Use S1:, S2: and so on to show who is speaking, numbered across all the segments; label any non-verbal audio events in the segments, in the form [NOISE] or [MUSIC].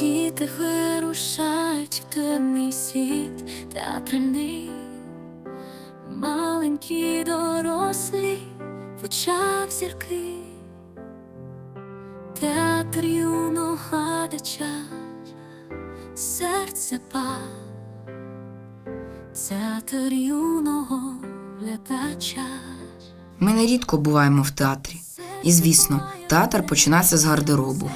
S1: Діти вирушають в темний світ театральний, маленькі дорослі в очах зірки, театр юного глядача, серце па, театр юного глядача.
S2: Ми нерідко буваємо в театрі. І звісно, театр починається з гардеробу.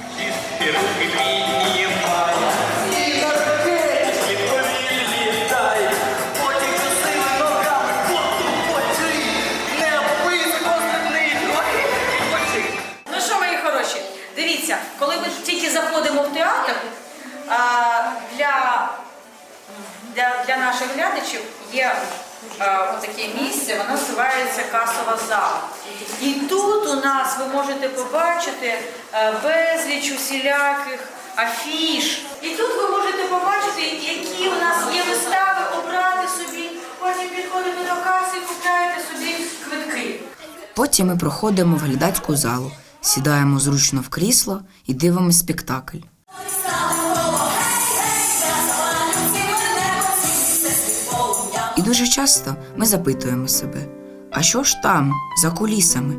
S3: Таке місце, воно називається касова зала. І тут у нас ви можете побачити безліч усіляких афіш. І тут ви можете побачити, які у нас є вистави, обрати собі, потім підходите до каси і купляєте собі квитки.
S2: Потім ми проходимо в глядацьку залу, сідаємо зручно в крісло і дивимося спектакль. Дуже часто ми запитуємо себе, а що ж там, за кулісами?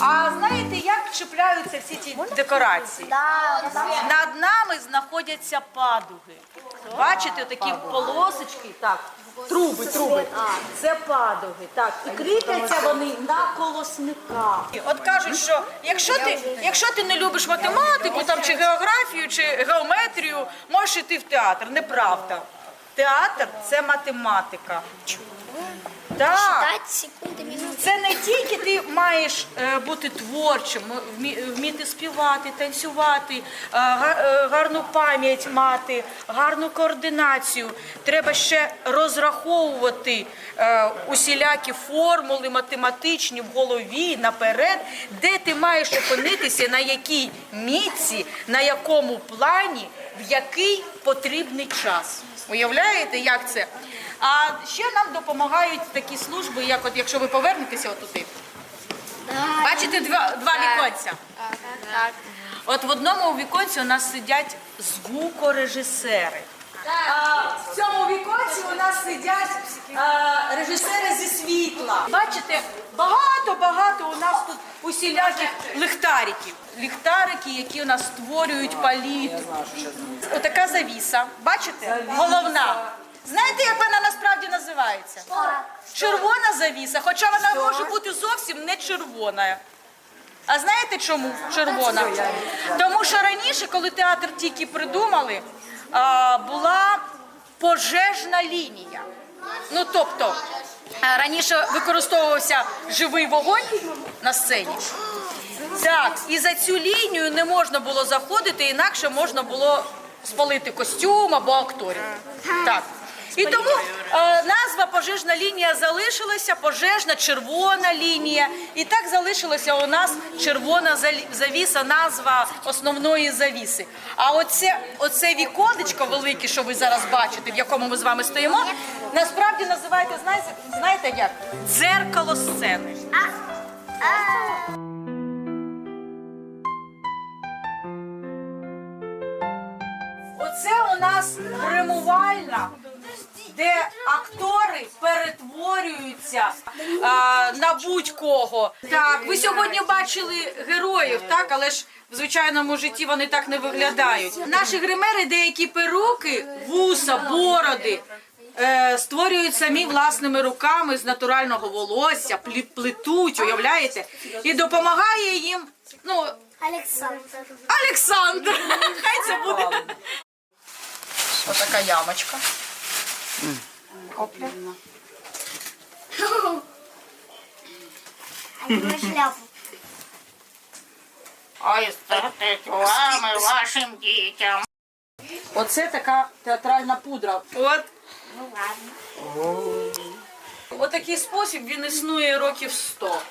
S3: А знаєте, як чіпляються всі ці декорації? Над нами знаходяться падуги. Бачите, такі полосочки, так, труби, труби. Це падуги. Так, і кріпляться вони на колосниках. От кажуть, що якщо ти, якщо ти не любиш математику там, чи географію, чи геометрію, можеш йти в театр. Неправда. Театр це математика. Так.
S4: Считать секунды, минуты.
S3: Це не тільки ти маєш е, бути творчим, вмі- вміти співати, танцювати, е, га- е, гарну пам'ять мати, гарну координацію. Треба ще розраховувати е, усілякі формули математичні в голові наперед, де ти маєш опинитися, на якій місці, на якому плані, в який потрібний час. Уявляєте, як це? А ще нам допомагають такі служби, як от якщо ви повернетеся отуди. Бачите два, два віконця?
S4: Так.
S3: От в одному віконці у нас сидять звукорежисери. А в цьому віконці у нас сидять а, режисери зі світла. Бачите, багато-багато у нас тут усіляких ліхтариків. Ліхтарики, які у нас створюють палітру. Отака завіса. Бачите? Головна. Знаєте, як вона насправді називається? Червона завіса, хоча вона може бути зовсім не червона. А знаєте чому червона? Тому що раніше, коли театр тільки придумали, була пожежна лінія. Ну тобто раніше використовувався живий вогонь на сцені. Так, і за цю лінію не можна було заходити, інакше можна було спалити костюм або акторів. Так. І тому е, назва пожежна лінія залишилася, пожежна червона лінія. І так залишилася у нас червона завіса, назва основної завіси. А оце, оце віконечко велике, що ви зараз бачите, в якому ми з вами стоїмо, насправді називаєте, знаєте, знаєте як? Дзеркало сцени. Оце у нас гримувальна, де актори перетворюються а, на будь-кого. Так, ви сьогодні бачили героїв, так, але ж в звичайному житті вони так не виглядають. Наші гримери деякі перуки, вуса, бороди. е, Створюють самі власними руками з натурального волосся, плетуть, уявляєте? І допомагає їм ну,
S4: Александр.
S3: Олександр. [LAUGHS] Хай це буде. Ось така ямочка. Опля.
S4: А шляпу.
S5: Ой, стати вами вашим дітям.
S3: Оце така театральна пудра. От.
S4: Ну ладно.
S3: Отакий спосіб він існує років 100.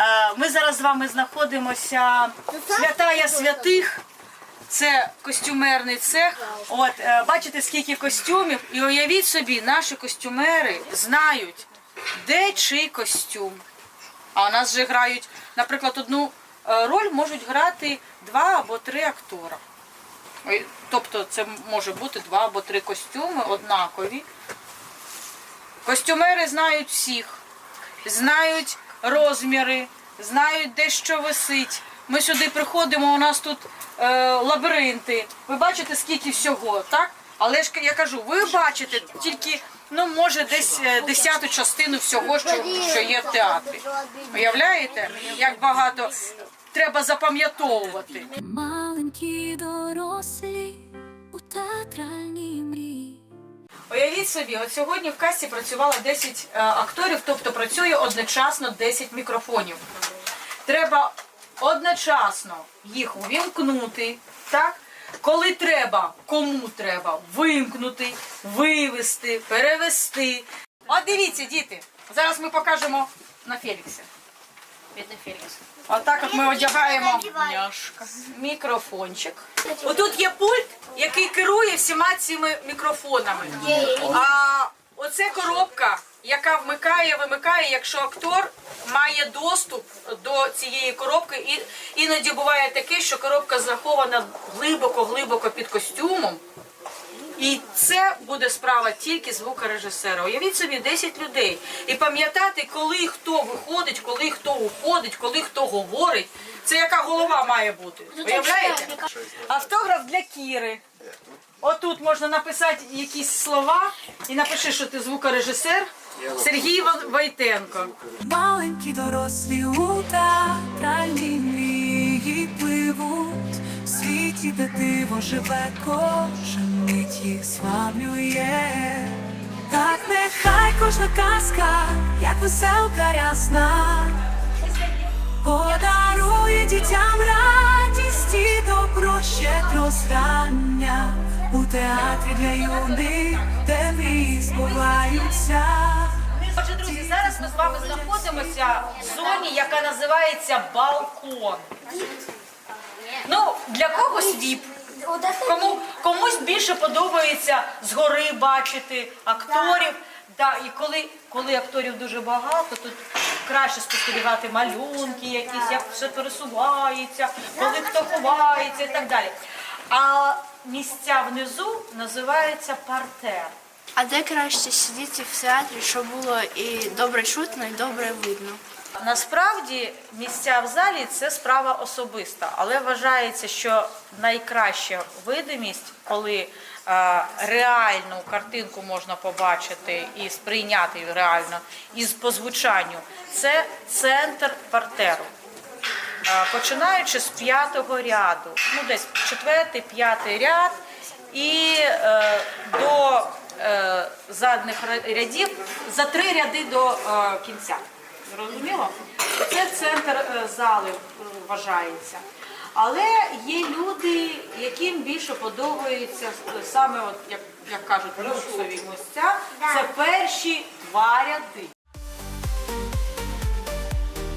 S3: Е, Ми зараз з вами знаходимося святая святих. Це костюмерний цех. От е, бачите, скільки костюмів, і уявіть собі, наші костюмери знають, де чий костюм. А у нас же грають, наприклад, одну е, роль можуть грати два або три актора. Тобто це може бути два або три костюми однакові. Костюмери знають всіх, знають розміри, знають де що висить. Ми сюди приходимо, у нас тут е, лабіринти. Ви бачите, скільки всього, так? Але ж я кажу, ви бачите тільки, ну може, десь е, десяту частину всього, що, що є в театрі. Уявляєте, як багато треба запам'ятовувати.
S1: Маленькі дорослі у театральній мрії.
S3: Уявіть собі, от сьогодні в касті працювало 10 е, акторів, тобто працює одночасно 10 мікрофонів. Треба одночасно їх увімкнути, так? Коли треба, кому треба, вимкнути, вивести, перевести. От дивіться, діти, зараз ми покажемо на Феліксі. Бідний Фелікс. Отак от ми одягаємо няшка. мікрофончик. Отут є пульт, який керує всіма цими мікрофонами. А оце коробка, яка вмикає, вимикає, якщо актор має доступ до цієї коробки. І іноді буває таке, що коробка захована глибоко-глибоко під костюмом. І це буде справа тільки звукорежисера. Уявіть собі 10 людей. І пам'ятати, коли хто виходить, коли хто уходить, коли хто говорить. Це яка голова має бути. Уявляєте? Автограф для Кіри. Отут можна написати якісь слова і напиши, що ти звукорежисер Сергій Войтенко.
S1: Маленькі дорослі у театральній мрії пливуть в світі, де диво живе, кожен мить їх славлює. Так нехай кожна казка, як веселка рясна, подарує дітям радість і добро у театрі для юних, де мрії збуваються.
S3: Отже, друзі, зараз ми з вами знаходимося в зоні, яка називається балкон. Ну, для когось віп. Кому, комусь більше подобається згори бачити акторів. Да, і коли, коли акторів дуже багато, тут краще спостерігати малюнки якісь, як все пересувається, коли хто ховається і так далі. А місця внизу називаються партер.
S6: А де краще сидіти в театрі, щоб було і добре чутно, і добре видно?
S3: Насправді місця в залі це справа особиста, але вважається, що найкраща видимість, коли е, реальну картинку можна побачити і сприйняти реально із по звучанню, це центр партеру. Е, Починаючи з п'ятого ряду, ну десь четвертий, п'ятий ряд, і е, до е, задних рядів за три ряди до е, кінця. Зрозуміло? Це центр е, зали е, вважається. Але є люди, яким більше подобається е, саме, от, як, як кажуть, люксові місця. Це перші два ряди.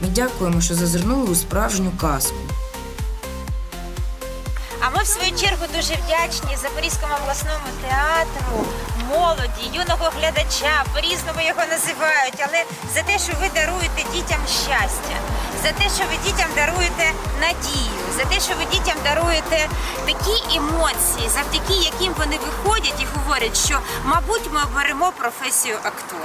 S2: Ми дякуємо, що зазирнули у справжню казку.
S7: В свою чергу дуже вдячні Запорізькому обласному театру, молоді, юного глядача, по-різному його називають, але за те, що ви даруєте дітям щастя, за те, що ви дітям даруєте надію, за те, що ви дітям даруєте такі емоції, завдяки яким вони виходять і говорять, що, мабуть, ми оберемо професію актора.